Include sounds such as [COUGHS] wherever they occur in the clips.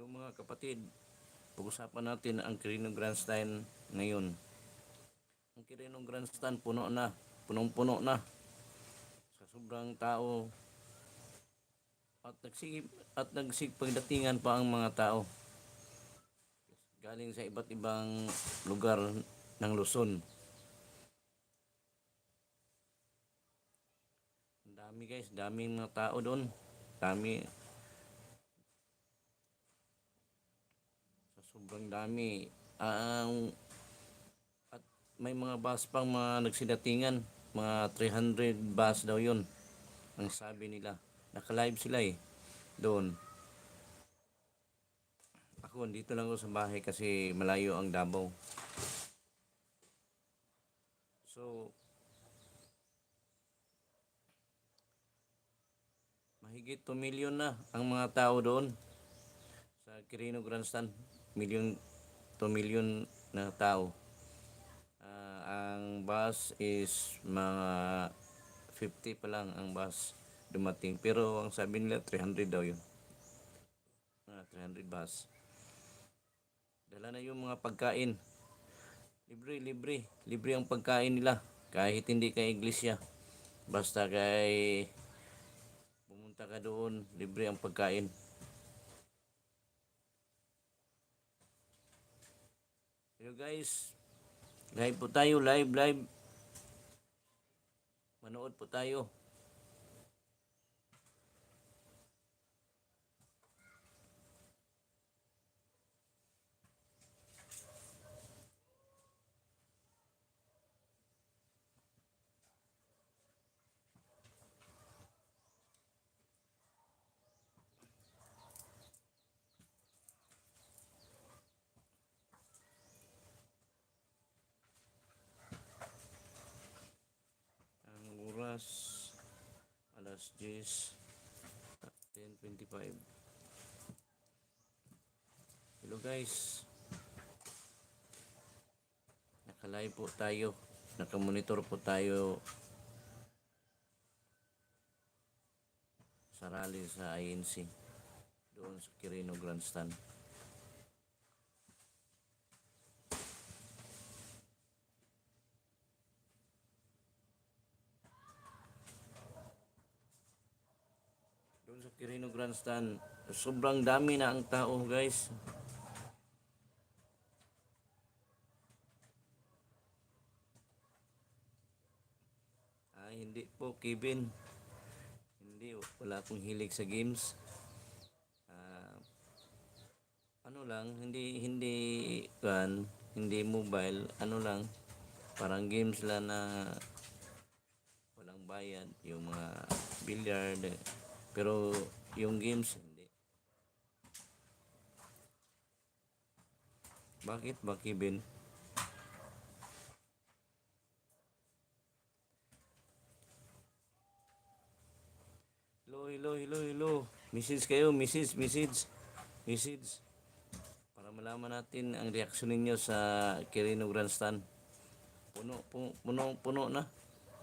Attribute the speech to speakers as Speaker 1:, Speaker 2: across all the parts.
Speaker 1: Hello mga kapatid, pag-usapan natin ang Quirino Grandstand ngayon. Ang Quirino Grandstand puno na, punong-puno na. Sa sobrang tao at nagsig at nagsigpagdatingan pa ang mga tao. Galing sa iba't ibang lugar ng Luzon. Ang dami guys, daming mga tao doon. Dami, sa sobrang dami. Ang at may mga bus pang mga nagsidatingan. Mga 300 bus daw yun. Ang sabi nila. Naka-live sila eh. Doon. Ako dito lang ako sa bahay kasi malayo ang Davao. So mahigit 2 million na ang mga tao doon sa Quirino Grandstand million to million na tao. Ah, ang bus is mga 50 pa lang ang bus dumating. Pero ang sabi nila 300 daw yun. Mga 300 bus. Dala na yung mga pagkain. Libre, libre. Libre ang pagkain nila. Kahit hindi ka iglesia. Basta kay pumunta ka doon, libre ang pagkain. Hello guys. Live po tayo, live, live. Manood po tayo. Ang oras alas 10 at 10.25 Hello guys. Nakalive po tayo. Nakamonitor po tayo. Sa rally sa INC doon sa Quirino Grandstand Doon sa Quirino Grandstand, sobrang dami na ang tao, guys. Ah, hindi po, Kevin. Hindi, wala akong hilig sa games. Ah, ano lang, hindi hindi kan, hindi mobile, ano lang, parang games lang na walang bayad, yung mga billiard, pero yung games hindi. Bakit ba Kevin? Hello, hello, hello, hello. Message kayo, message, message, message. Para malaman natin ang reaksyon ninyo sa Quirino Grandstand. Puno, puno, puno, puno na.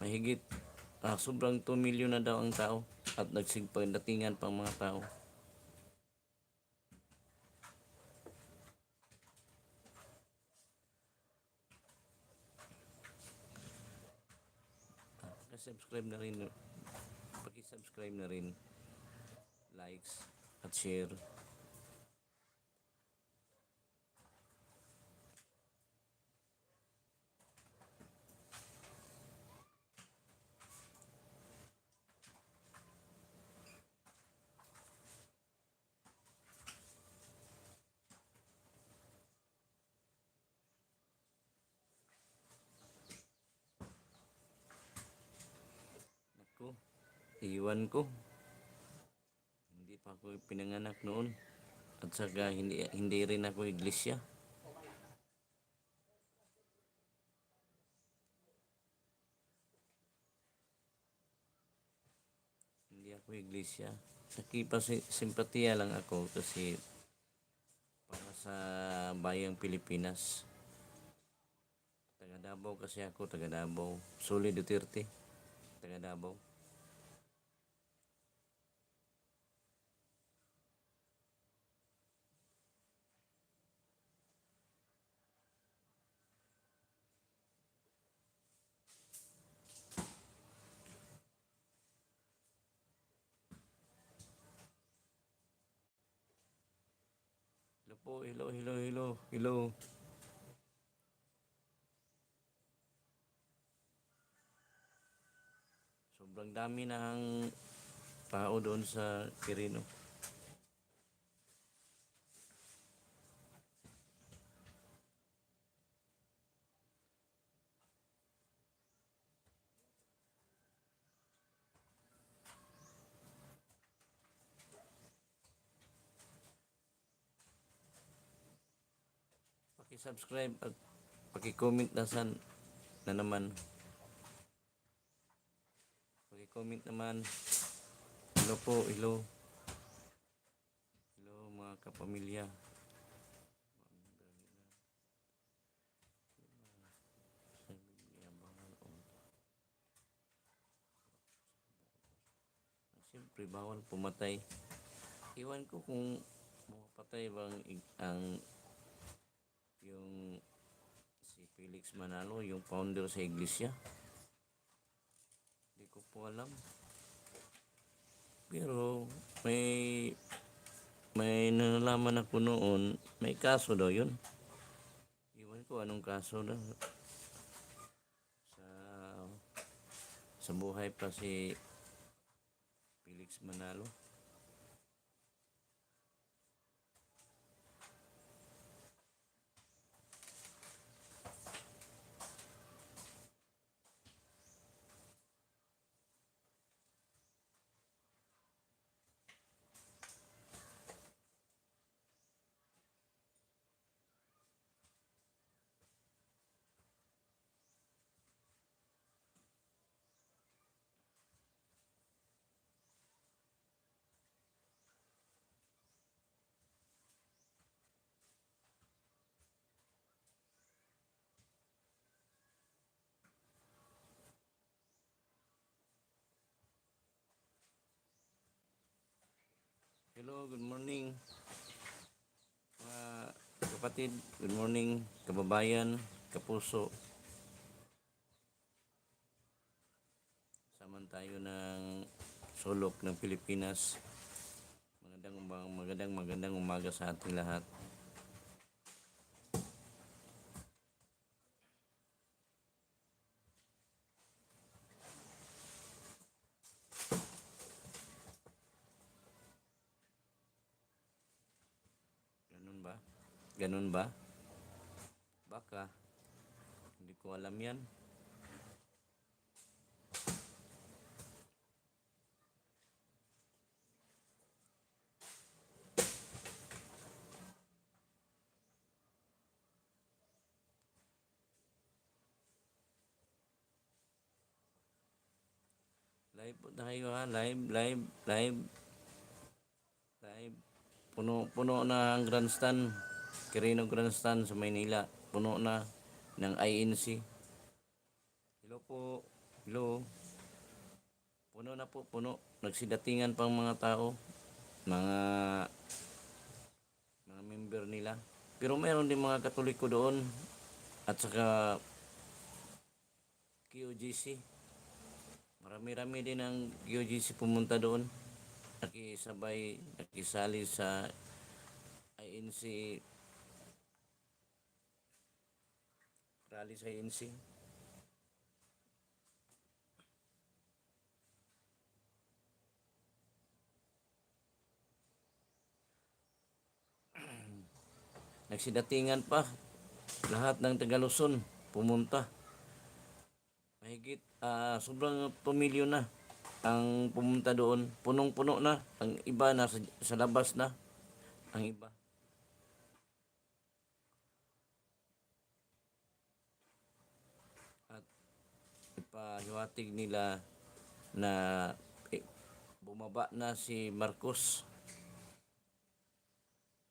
Speaker 1: Mahigit. Ah, sobrang 2 million na daw ang tao. At nagsigpagdatingan pang mga tao. Paki-subscribe na rin. Paki-subscribe na rin. Likes at share. Ako, iwan ko. Hindi pa ako pinanganak noon. At saka hindi, hindi rin ako iglesia. Hindi ako iglesia. Nakipa simpatiya lang ako kasi para sa bayang Pilipinas. Taga Davao kasi ako, taga Davao. Suli Duterte, taga Davao. Po, hello, hello, hello, hello. Sobrang dami ng tao doon sa Quirino. Paki-subscribe at paki-comment na san na naman. Paki-comment naman. Hello po, hello. Hello mga kapamilya. Siyempre, bawal pumatay. Iwan ko kung mapatay bang ang yung si Felix Manalo, yung founder sa iglesia. Hindi ko po alam. Pero may may nalalaman ako noon, may kaso daw yun. Iwan ko anong kaso daw. Sa sa buhay pa si Felix Manalo. Hello, good morning. Mga kapatid, good morning. Kababayan, kapuso. Saman tayo ng sulok ng Pilipinas. Magandang magandang magandang umaga sa ating lahat. Ganun ba? Ganun ba? Baka. Hindi ko alam yan. Live po tayo ha. Live, live, live. Live. Puno, puno na ang grandstand. Quirino Grandstand sa Maynila. Puno na ng INC. Hello po. Hello. Puno na po, puno. Nagsidatingan pang mga tao. Mga mga member nila. Pero meron din mga katoliko doon. At saka QGC. Marami-rami din ang QGC pumunta doon. Nakisabay, nakisali sa INC rally sa INC. [CLEARS THROAT] Nagsidatingan pa. Lahat ng Tagaluzon pumunta. Mahigit ah, sobrang pamilyo na ang pumunta doon. Punong-puno na. Ang iba na sa, sa labas na. Ang iba. At ipahiwatig nila na eh, bumaba na si Marcos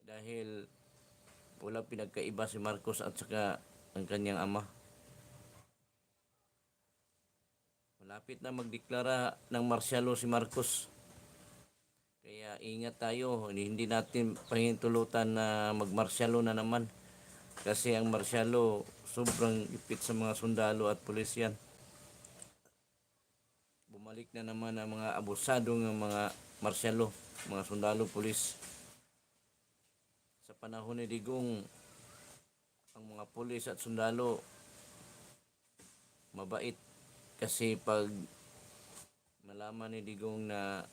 Speaker 1: dahil wala pinagkaiba si Marcos at saka ang kanyang ama. Malapit na magdeklara ng marsyalo si Marcos. Kaya ingat tayo, hindi natin pahintulutan na magmarsyalo na naman. Kasi ang marsyalo sobrang ipit sa mga sundalo at pulisyan. Bumalik na naman ang mga abusado ng mga marsyalo, mga sundalo, pulis. Sa panahon ni Digong, ang mga pulis at sundalo, mabait. Kasi pag malaman ni Digong na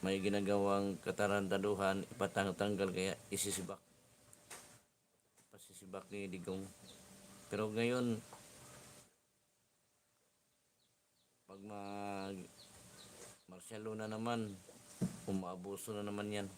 Speaker 1: may ginagawang katarantaduhan, ipatanggal kaya isisibak. Pasisibak ni Digong. Pero ngayon, pag mag law na naman, umaabuso na naman yan.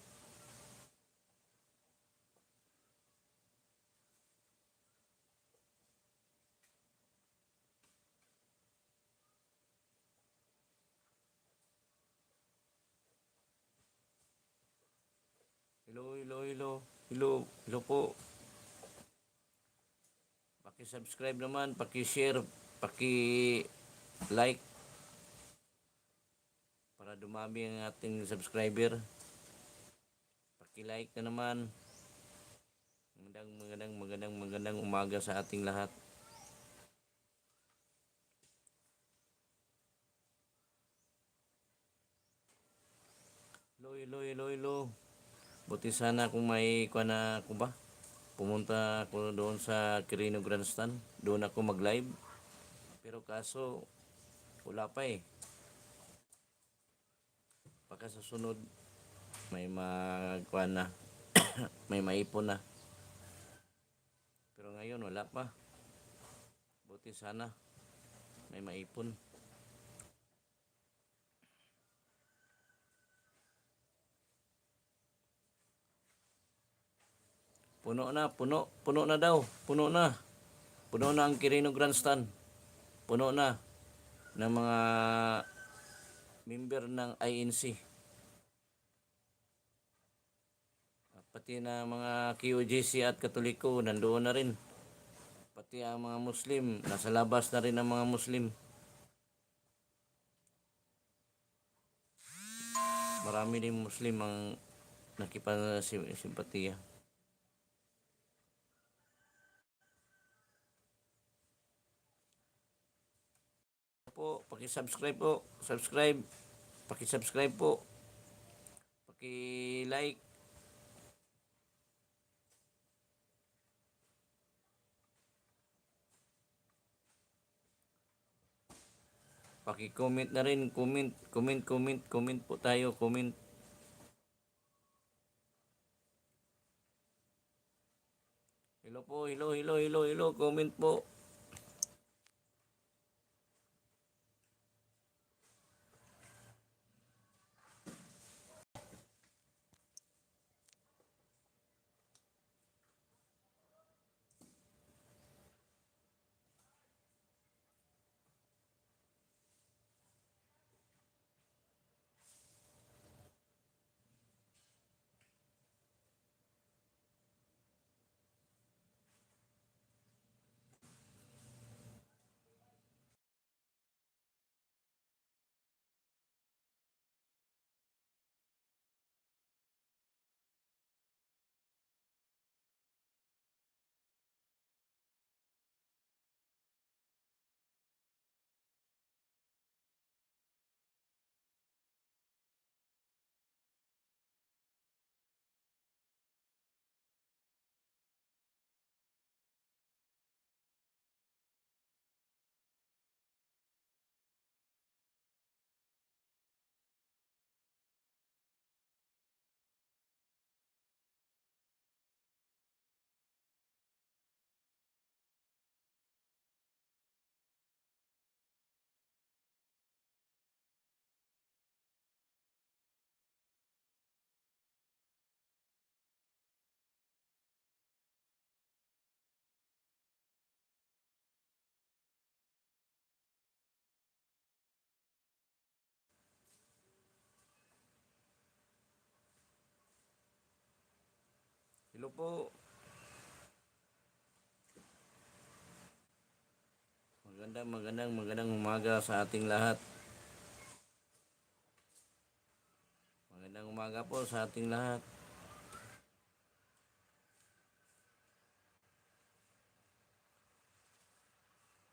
Speaker 1: Hello, hello, hello. Hello, hello po. Paki-subscribe naman, paki-share, paki-like para dumami ang ating subscriber. Paki-like na naman. Magandang, magandang, magandang, magandang umaga sa ating lahat. Hello, hello, hello, hello. Buti sana kung may kuha na ako ba? Pumunta ako doon sa Quirino Grandstand. Doon ako mag-live. Pero kaso, wala pa eh. Baka sa sunod, may magkuha na. [COUGHS] may maipon na. Pero ngayon, wala pa. Buti sana, may maipon. Puno na, puno. Puno na daw. Puno na. Puno na ang Quirino Grandstand. Puno na ng mga member ng INC. At Pati na mga QGC at Katoliko, nandoon na rin. Pati ang mga Muslim, nasa labas na rin ang mga Muslim. Marami din Muslim ang nakipasimpatiya. po, paki-subscribe po, subscribe, paki-subscribe po, paki-like, paki-comment na rin, comment, comment, comment, comment po tayo, comment. Hello po, hello, hello, hello, hello, comment po. Hello po. Magandang, magandang, magandang umaga sa ating lahat. Magandang umaga po sa ating lahat.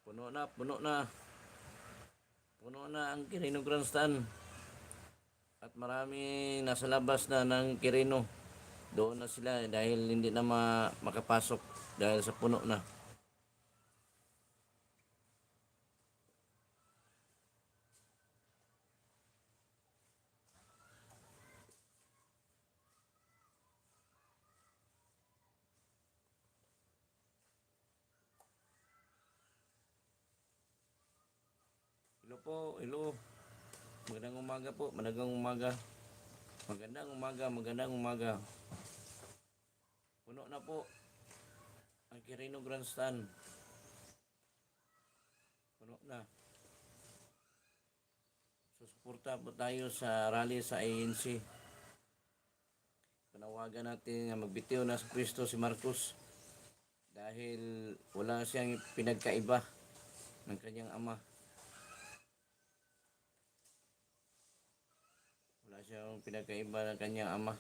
Speaker 1: Puno na, puno na. Puno na ang Quirino Grandstand. At marami nasa labas na ng Quirino. Doon na sila eh, dahil hindi na ma- makapasok dahil sa puno na. Hello po, hello. Magandang umaga po, magandang umaga. Magandang umaga, magandang umaga. Puno na po ang Quirino Grandstand. Puno na. Susuporta po tayo sa rally sa ANC. Panawagan natin na magbitiw na sa Kristo si Marcos dahil wala siyang pinagkaiba ng kanyang ama. Wala siyang pinagkaiba ng kanyang ama.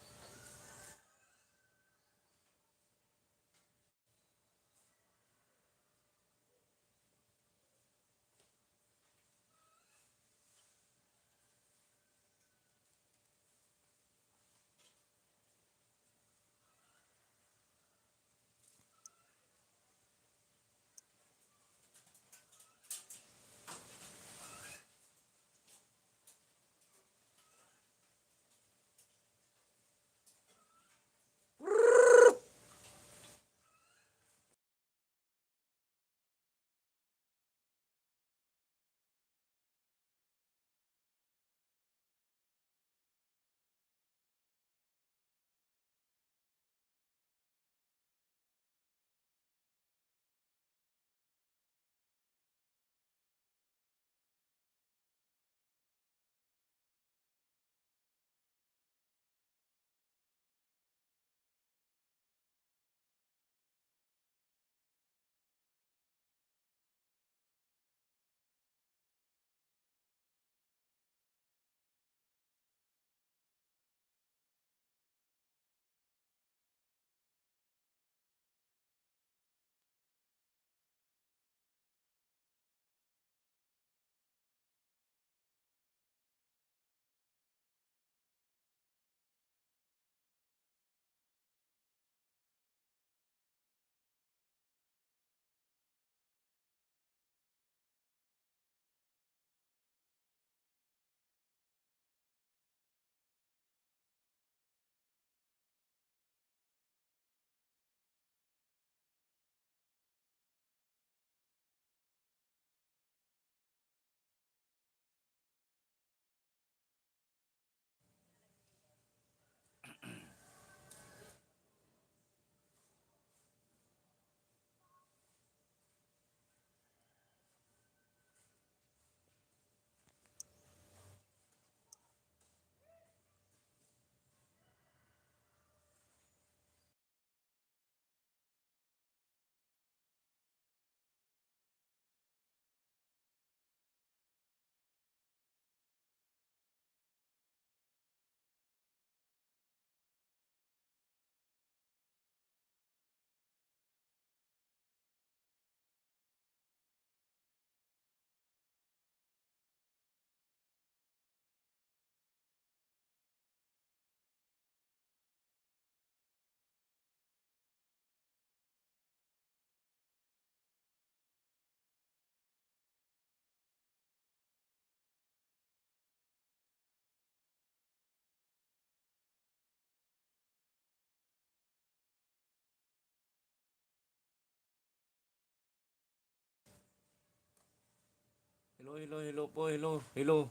Speaker 1: Hello, hello, hello po, hello, hello.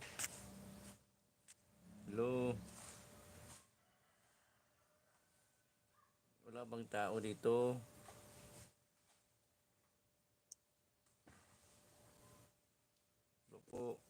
Speaker 1: Hello. Wala bang tao dito? Hello po.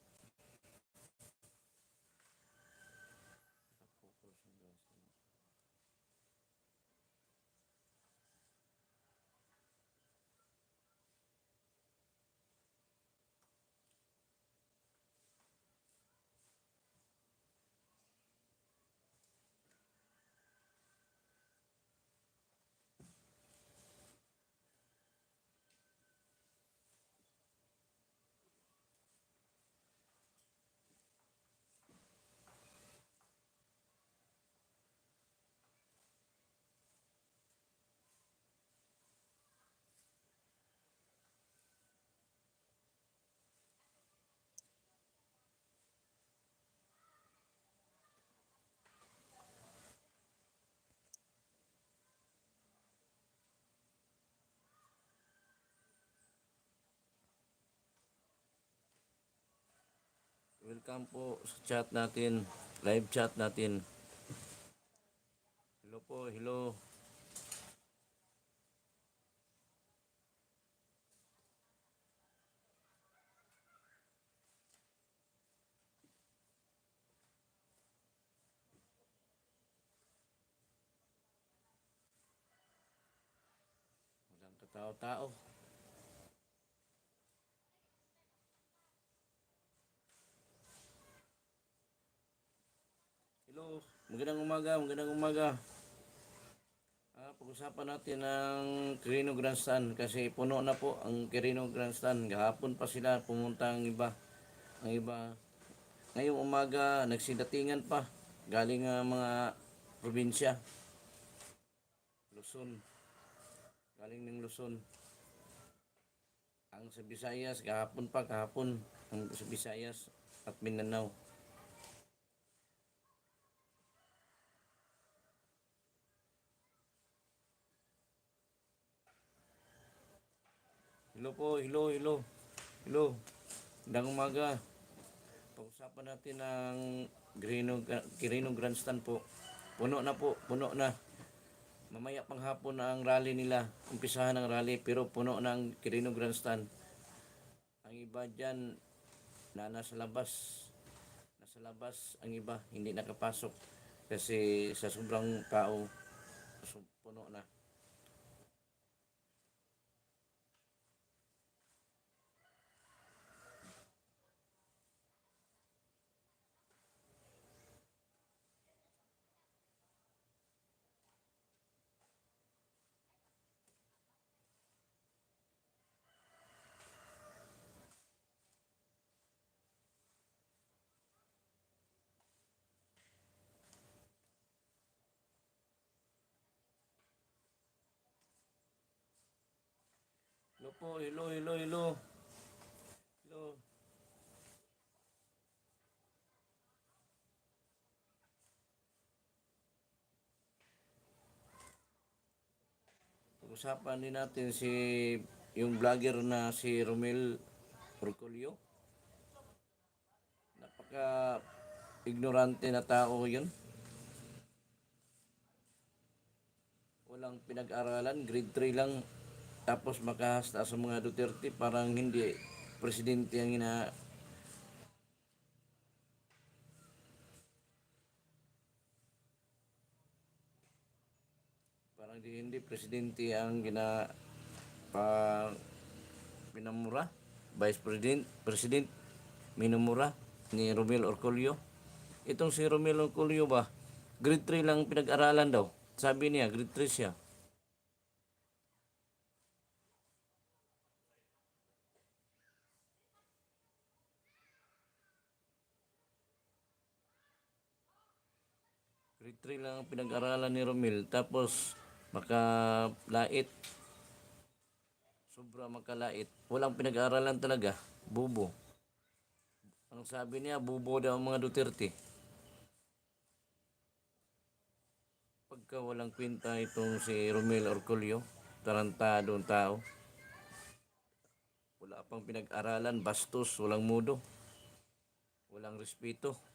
Speaker 1: Welcome sa chat natin, live chat natin. Hello po, hello. Walang katao-tao. Hello, magandang umaga, magandang umaga. Ah, pag-usapan natin ang Quirino Grandstand kasi puno na po ang Quirino Grandstand. Gahapon pa sila pumunta ang iba. Ang iba. Ngayong umaga, nagsidatingan pa. Galing nga mga probinsya. Luzon. Galing ng Luzon. Ang sa Visayas, kahapon pa, kahapon. Ang sa Visayas at Mindanao. Hello po, hello, hello. Hello. Magandang umaga. Pag-usapan natin ang Quirino, Quirino Grandstand po. Puno na po, puno na. Mamaya pang hapon na ang rally nila. Umpisahan ang rally pero puno na ang Quirino Grandstand. Ang iba dyan na nasa labas. Nasa labas ang iba, hindi nakapasok. Kasi sa sobrang tao, puno na. Hello po, hello, hello, hello. Hello. Pag-usapan din natin si yung vlogger na si Romel Orcolio. Napaka ignorante na tao yun. Walang pinag-aralan, grade 3 lang tapos makahasta sa mga Duterte parang hindi presidente ang ina parang di, hindi presidente ang gina pa pinamura vice president president minumura ni Romel Orcolio. Itong si Romel Orcolio ba grade 3 lang pinag-aralan daw. Sabi niya grade 3 siya 3 lang ang pinag-aralan ni Romil. Tapos, makalait. Sobra makalait. Walang pinag-aralan talaga. Bubo. Ang sabi niya, bubo daw ang mga Duterte. Pagka walang kwenta itong si Romel Orcolio, tarantado ang tao. Wala pang pinag-aralan, bastos, walang mudo. Walang respeto.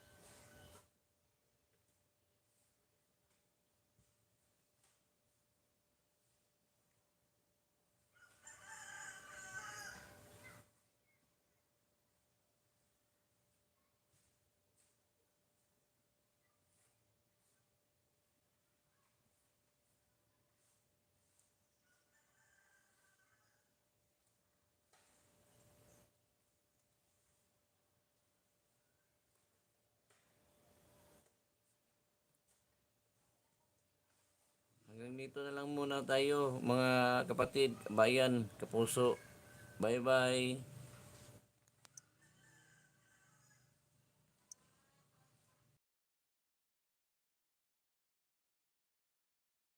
Speaker 1: Hanggang dito na lang muna tayo, mga kapatid, bayan, kapuso. Bye-bye.